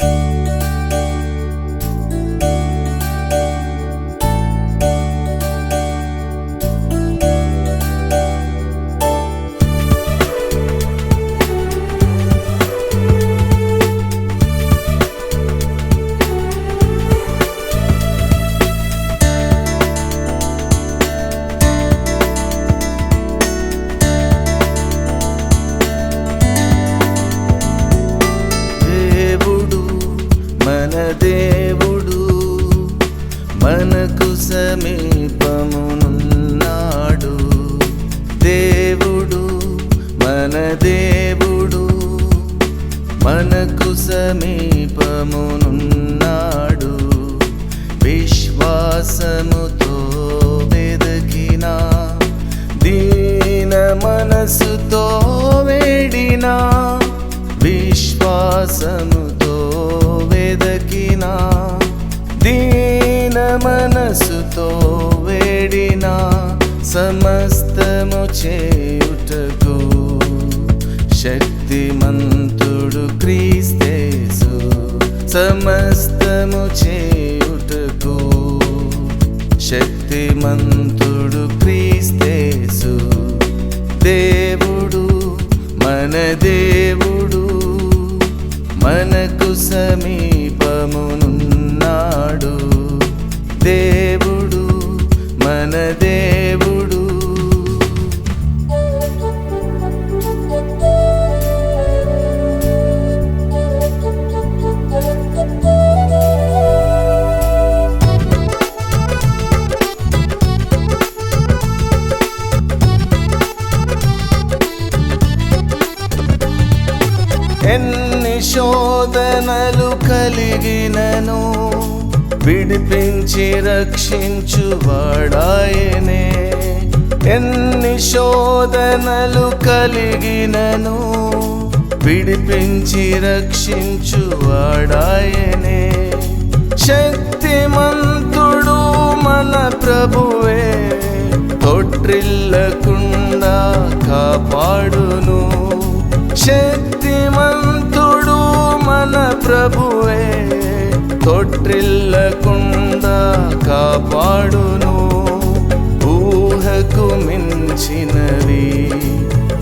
దేవుడు మన దేవుడు మనకు సమీపమునున్నాడు. దేవుడు మన దేవుడు మనకు సమీపమునున్నాడు. విశ్వాసముతో వెదకిన దీన మనసుతో వేడిన విశ్వాసము మనసుతో వేడిన సమస్తము చేయుటకు శక్తిమంతుడు క్రీస్తేసు సమస్తము చేయుటకు శక్తిమంతుడు క్రీస్తేసు దేవుడు మన దేవుడు మనకు సమీపమునున్నాడు. దేవుడు మన దేవుడు. ఎన్ని శోధనలు కలిగినను విడిపించి రక్షించువాడాయనే ఎన్ని శోధనలు కలిగినను విడిపించి రక్షించువాడాయనే శక్తిమంతుడు మన ప్రభువే తొట్రిల్లకుండా కాపాడును. శక్తిమంతుడు మన ప్రభువే తొట్టిల్లకుండా కాపాడును. ఊహకు మించినవి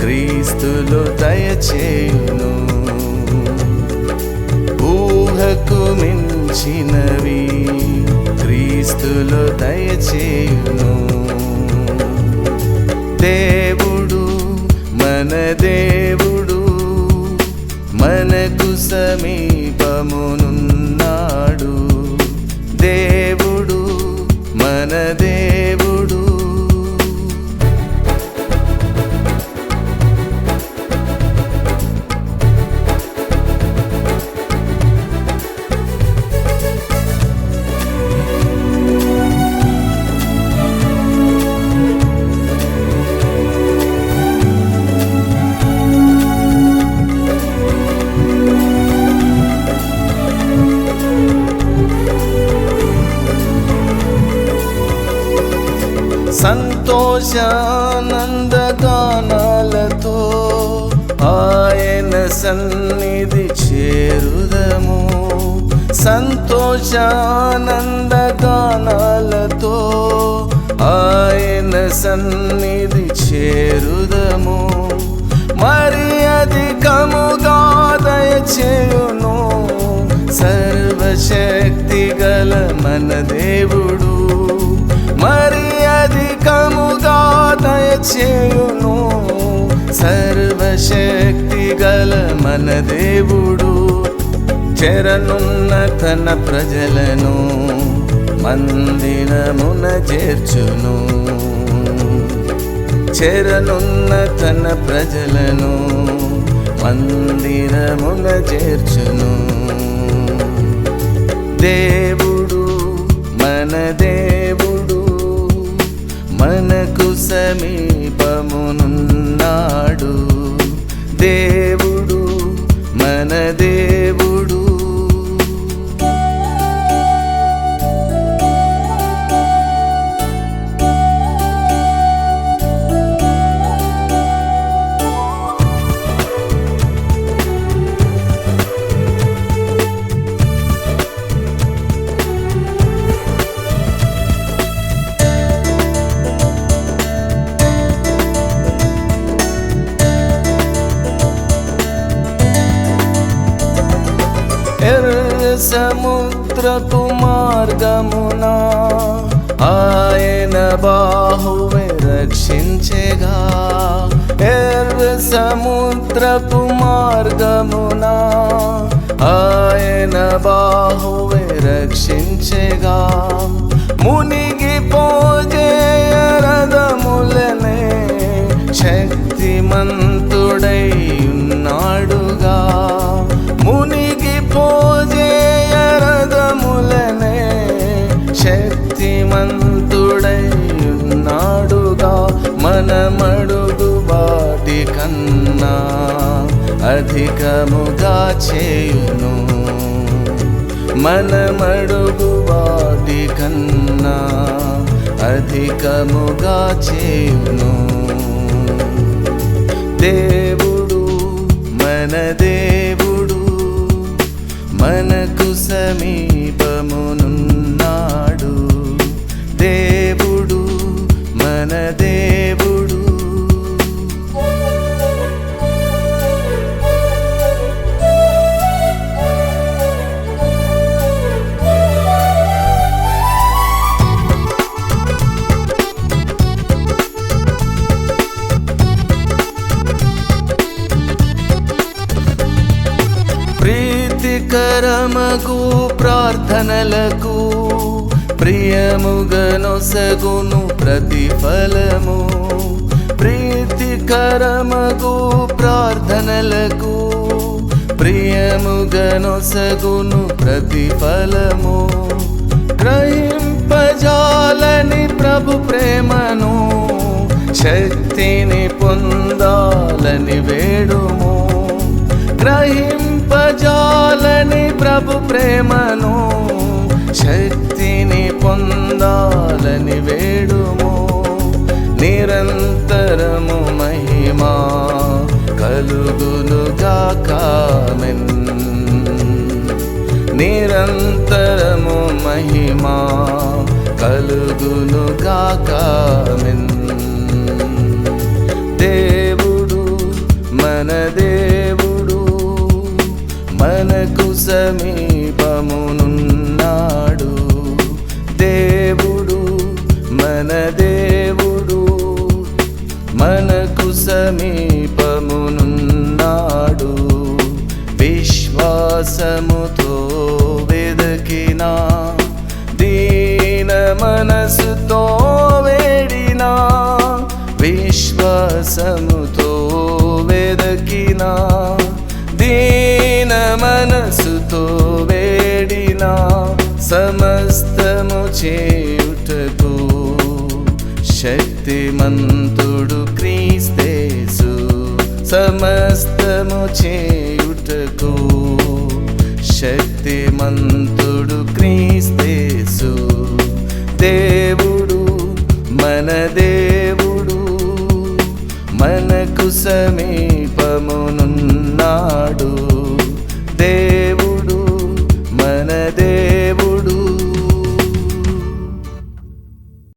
క్రీస్తులు దయచేయును. ఊహకు మించినవి క్రీస్తులు దయచేయును. దేవుడు మన దేవుడు మనకు సమీపమునున్న సంతోషానందగానాలతో ఆయన సన్నిధి చేరుదము. సంతోషానందగానాలతో ఆయన సన్నిధి చేరుదము. మరి అధికముగా దయచేయును. సర్వశక్తి గల మన దేవుడు అధికముగా దయచేయును సర్వశక్తి గల మన దేవుడు చెరనున్న తన ప్రజలను మందిరమున చేర్చును చెరనున్న తన ప్రజలను మందిరమున చేర్చును దేవుడు మన దేవుడు మనకు సమీపమునున్నాడు. దేవుడు మన దేవుడు ఎర్ర సముద్రపు మార్గమున ఆయన బాహువే రక్షించేగా ఎర్ర సముద్రపు మార్గమున ఆయన బాహువే రక్షించేగా ముని అధికముగా చేయును మనమడుగు వాటి కన్నా అధికముగా చేయును దేవుడు మన దేవుడు మనకు సమీపమును ప్రీతికరమగు ప్రార్థనలకు ప్రియముగనొసగును ప్రతిఫలము. ప్రీతికరమగు ప్రార్థనలకు ప్రియముగనొసగును ప్రతిఫలము. గ్రహింపజాలని ప్రభు ప్రేమను శక్తిని పొందాలని వేడుము. పొందాలని ప్రభు ప్రేమను శక్తిని పొందాలని వేడుము. నిరంతరము మహిమా కలుగునుగాకామెన్ నిరంతరము మహిమా కలుగునుగాకామెన్ మనకు సమీపమునున్నాడు. దేవుడు మన దేవుడు మనకు సమీపమునున్నాడు. విశ్వాసముతో వెదకిన దీన మనసుతో వేడిన విశ్వాసము సమస్తము చేయుటకు శక్తిమంతుడు క్రీస్తేసు. సమస్తము చేయుటకు శక్తిమంతుడు క్రీస్తేసు. దేవుడు మన దేవుడు